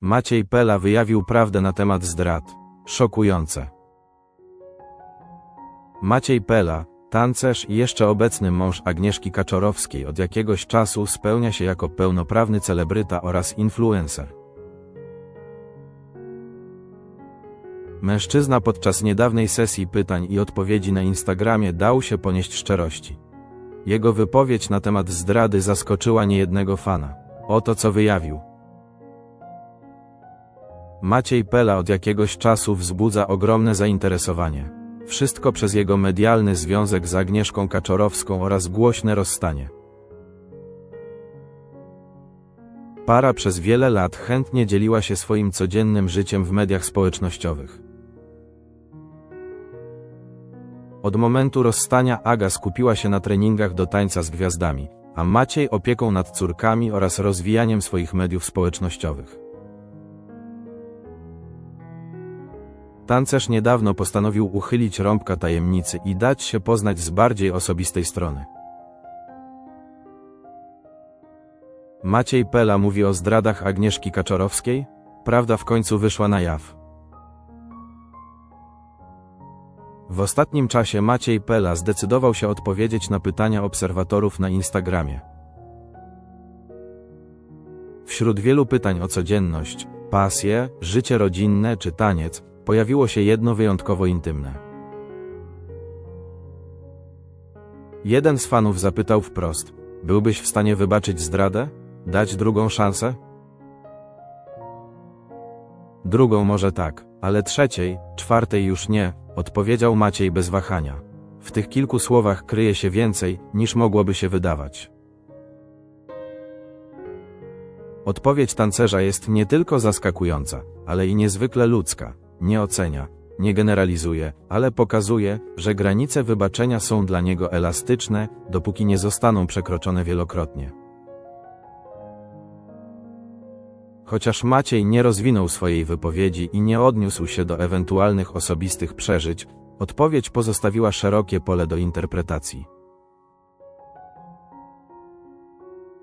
Maciej Pela wyjawił prawdę na temat zdrad. Szokujące. Maciej Pela, tancerz i jeszcze obecny mąż Agnieszki Kaczorowskiej od jakiegoś czasu spełnia się jako pełnoprawny celebryta oraz influencer. Mężczyzna podczas niedawnej sesji pytań i odpowiedzi na Instagramie dał się ponieść szczerości. Jego wypowiedź na temat zdrady zaskoczyła niejednego fana. Oto co wyjawił. Maciej Pela od jakiegoś czasu wzbudza ogromne zainteresowanie. Wszystko przez jego medialny związek z Agnieszką Kaczorowską oraz głośne rozstanie. Para przez wiele lat chętnie dzieliła się swoim codziennym życiem w mediach społecznościowych. Od momentu rozstania Aga skupiła się na treningach do tańca z gwiazdami, a Maciej opieką nad córkami oraz rozwijaniem swoich mediów społecznościowych. Tancerz niedawno postanowił uchylić rąbka tajemnicy i dać się poznać z bardziej osobistej strony. Maciej Pela mówi o zdradach Agnieszki Kaczorowskiej? Prawda w końcu wyszła na jaw. W ostatnim czasie Maciej Pela zdecydował się odpowiedzieć na pytania obserwatorów na Instagramie. Wśród wielu pytań o codzienność, pasję, życie rodzinne czy taniec, pojawiło się jedno wyjątkowo intymne. Jeden z fanów zapytał wprost: Byłbyś w stanie wybaczyć zdradę? Dać drugą szansę? Drugą może tak, ale trzeciej, czwartej już nie, odpowiedział Maciej bez wahania. W tych kilku słowach kryje się więcej, niż mogłoby się wydawać. Odpowiedź tancerza jest nie tylko zaskakująca, ale i niezwykle ludzka. Nie ocenia, nie generalizuje, ale pokazuje, że granice wybaczenia są dla niego elastyczne, dopóki nie zostaną przekroczone wielokrotnie. Chociaż Maciej nie rozwinął swojej wypowiedzi i nie odniósł się do ewentualnych osobistych przeżyć, odpowiedź pozostawiła szerokie pole do interpretacji.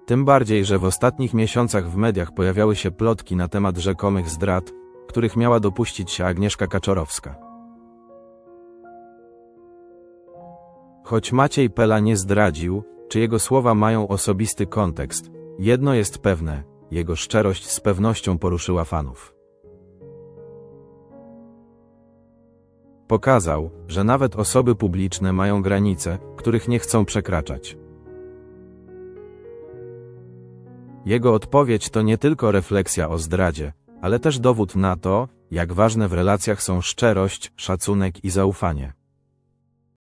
Tym bardziej, że w ostatnich miesiącach w mediach pojawiały się plotki na temat rzekomych zdrad, których miała dopuścić się Agnieszka Kaczorowska. Choć Maciej Pela nie zdradził, czy jego słowa mają osobisty kontekst, jedno jest pewne, jego szczerość z pewnością poruszyła fanów. Pokazał, że nawet osoby publiczne mają granice, których nie chcą przekraczać. Jego odpowiedź to nie tylko refleksja o zdradzie, ale też dowód na to, jak ważne w relacjach są szczerość, szacunek i zaufanie.